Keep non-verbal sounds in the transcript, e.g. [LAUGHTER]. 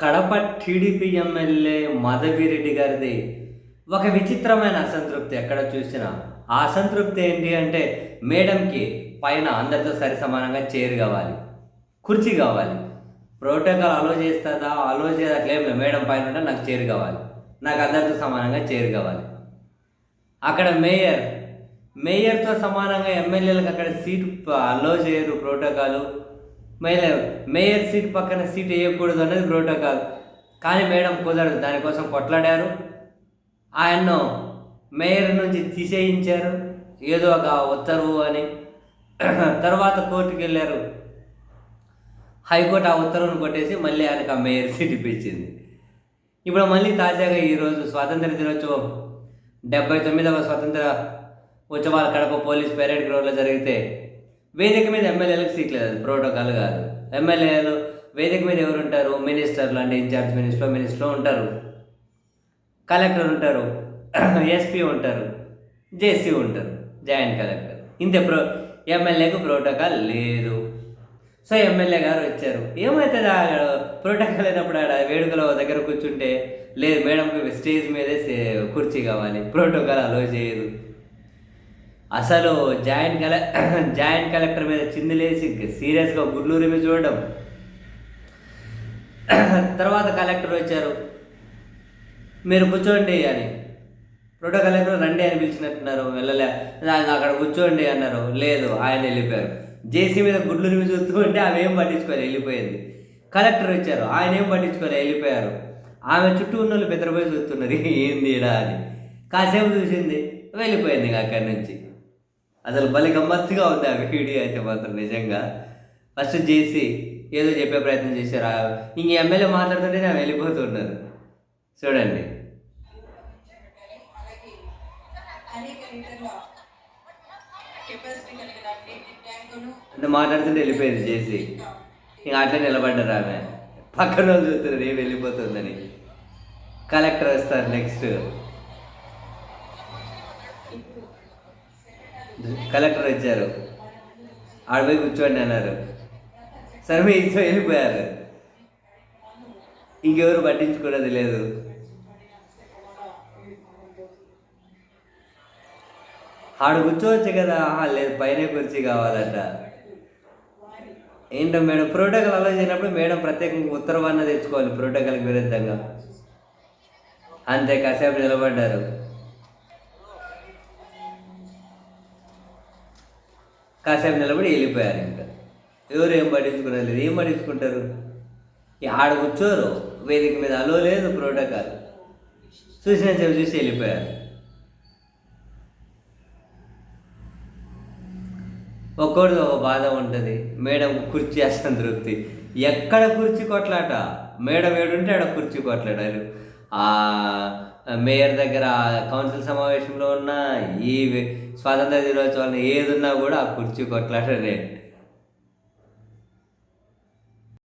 Kadapa TDP MLA Madhavi Reddy గారిది ఒక విచిత్రమైన అసంతృప్తి ఎక్కడ చూసినా. ఆ అసంతృప్తి ఏంటి అంటే మేడంకి పైన అందరితో సరి సమానంగా చైర్ కావాలి కుర్చీ కావాలి. ప్రోటోకాల్ అలో చేస్తుందా? అలో చేయదు అట్లా ఏం లేదు. మేడం పైన ఉంటే నాకు చైర్ కావాలి. నాకు అందరితో సమానంగా చైర్ కావాలి. అక్కడ మేయర్ మేయర్తో సమానంగా ఎమ్మెల్యేలకు అక్కడ సీట్ అలో చేయరు ప్రోటోకాలు. మేయర్ మేయర్ సీట్ పక్కన సీట్ వేయకూడదు అనేది ప్రోటోకాల్ కానీ మేడం కుదరదు దానికోసం కొట్లాడారు. ఆయన్ను మేయర్ నుంచి తీసేయించారు. ఏదో ఒక ఉత్తర్వు అని. [CLEARS THROAT] తర్వాత కోర్టుకు వెళ్ళారు. హైకోర్టు ఆ ఉత్తర్వును కొట్టేసి మళ్ళీ ఆయనకు ఆ మేయర్ సీట్ ఇప్పించింది. ఇప్పుడు మళ్ళీ తాజాగా ఈరోజు స్వాతంత్ర దినోత్సవం డెబ్బై తొమ్మిదవ స్వతంత్ర ఉత్సవాలు కడప పోలీస్ పెరేడ్ గ్రౌండ్లో జరిగితే వేదిక మీద ఎమ్మెల్యేలకు సీట్ లేదు అది ప్రోటోకాల్ కాదు. ఎమ్మెల్యేలు వేదిక మీద ఎవరు ఉంటారు? మినిస్టర్లు అంటే ఇన్ఛార్జ్ మినిస్టర్ మినిస్టర్ ఉంటారు. కలెక్టర్ ఉంటారు. [CLEARS THROAT] ఎస్పీ ఉంటారు. జేసీ ఉంటారు. Joint collector. ఇంతే ప్రో ఎమ్మెల్యేకు ప్రోటోకాల్ లేదు. సో ఎమ్మెల్యే గారు వచ్చారు. ఏమవుతుంది ఆ ప్రోటోకాల్ అయినప్పుడు ఆడ వేడుకలో దగ్గర కూర్చుంటే లేదు మేడంకి స్టేజ్ మీదే కుర్చీ కావాలి. ప్రోటోకాల్ అలో చేయదు. అసలు జాయింట్ కలె [CLEARS THROAT] జాయింట్ కలెక్టర్ మీద చిందులేసి సీరియస్గా గుడ్లూరి మీద చూడడం. [CLEARS THROAT] తర్వాత కలెక్టర్ వచ్చారు. మీరు కూర్చోండి అని. ప్రోటో కలెక్టర్ రండి అని పిలిచినట్టున్నారు. వెళ్ళలే. అక్కడ కూర్చోండి అన్నారు. లేదు ఆయన వెళ్ళిపోయారు. జేసీ మీద గుడ్లు మీద చూస్తూ ఉంటే ఆమె ఏం పట్టించుకోలేదు వెళ్ళిపోయింది. కలెక్టర్ వచ్చారు. ఆయన ఏం పట్టించుకోలేదు వెళ్ళిపోయారు. ఆమె చుట్టూ ఉన్న వాళ్ళు బెదరపోయి చూస్తున్నారు. ఏంది ఇలా అని. కాసేపు చూసింది. వెళ్ళిపోయింది అక్కడి నుంచి. అసలు భలే గమ్మత్తుగా ఉంది ఆ వీడియో అయితే మాత్రం నిజంగా. ఫస్ట్ చేసి ఏదో చెప్పే ప్రయత్నం చేశారు. ఇంక ఎమ్మెల్యే మాట్లాడుతుంటే నేను వెళ్ళిపోతున్నాను చూడండి. అంటే మాట్లాడుతుంటే వెళ్ళిపోయింది చేసి ఇంక అట్లే నిలబడ్డారు ఆమె. పక్కన వాళ్ళు చూస్తున్నారు ఏం వెళ్ళిపోతుందని. కలెక్టర్ వస్తారు నెక్స్ట్. కలెక్టర్ వచ్చారు ఆడ పోయి కూర్చోండి అన్నారు. సరే మీ ఇష్టం వెళ్ళిపోయారు. ఇంకెవరు పట్టించుకున్నది లేదు. ఆడ కూర్చోవచ్చు కదా ఆహా, లేదు పైన కుర్చీ కావాలంట. ఏంటో మేడం ప్రోటోకాల్ అలా చేయనప్పుడు మేడం ప్రత్యేకంగా ఉత్తరవన్న తెచ్చుకోవాలి ప్రోటోకాల్కి విరుద్ధంగా. అంతే కాసేపు నిలబడ్డారు. కాసేపు నిలబడి వెళ్ళిపోయారు ఇంకా. ఎవరు ఏం పట్టించుకున్నారు? లేదు ఏం పట్టించుకుంటారు? ఈ ఆడ కూర్చోరు వేదిక మీద అలో లేదు ప్రోటోకాల్ చూసిన చెప్పి చూసి వెళ్ళిపోయారు. ఒక్కోడిది ఒక బాధ ఉంటుంది. మేడం కుర్చీ అసంతృప్తి ఎక్కడ కుర్చీ కొట్లాట? మేడం ఏడుంటే ఆడ కుర్చీ కొట్లాడారు. ఆ మేయర్ దగ్గర కౌన్సిల్ సమావేశంలో ఉన్న ఈ స్వాతంత్ర దినోత్సవాన్ని ఏదున్నా కూడా ఆ కుర్చీ కొట్లాడనే.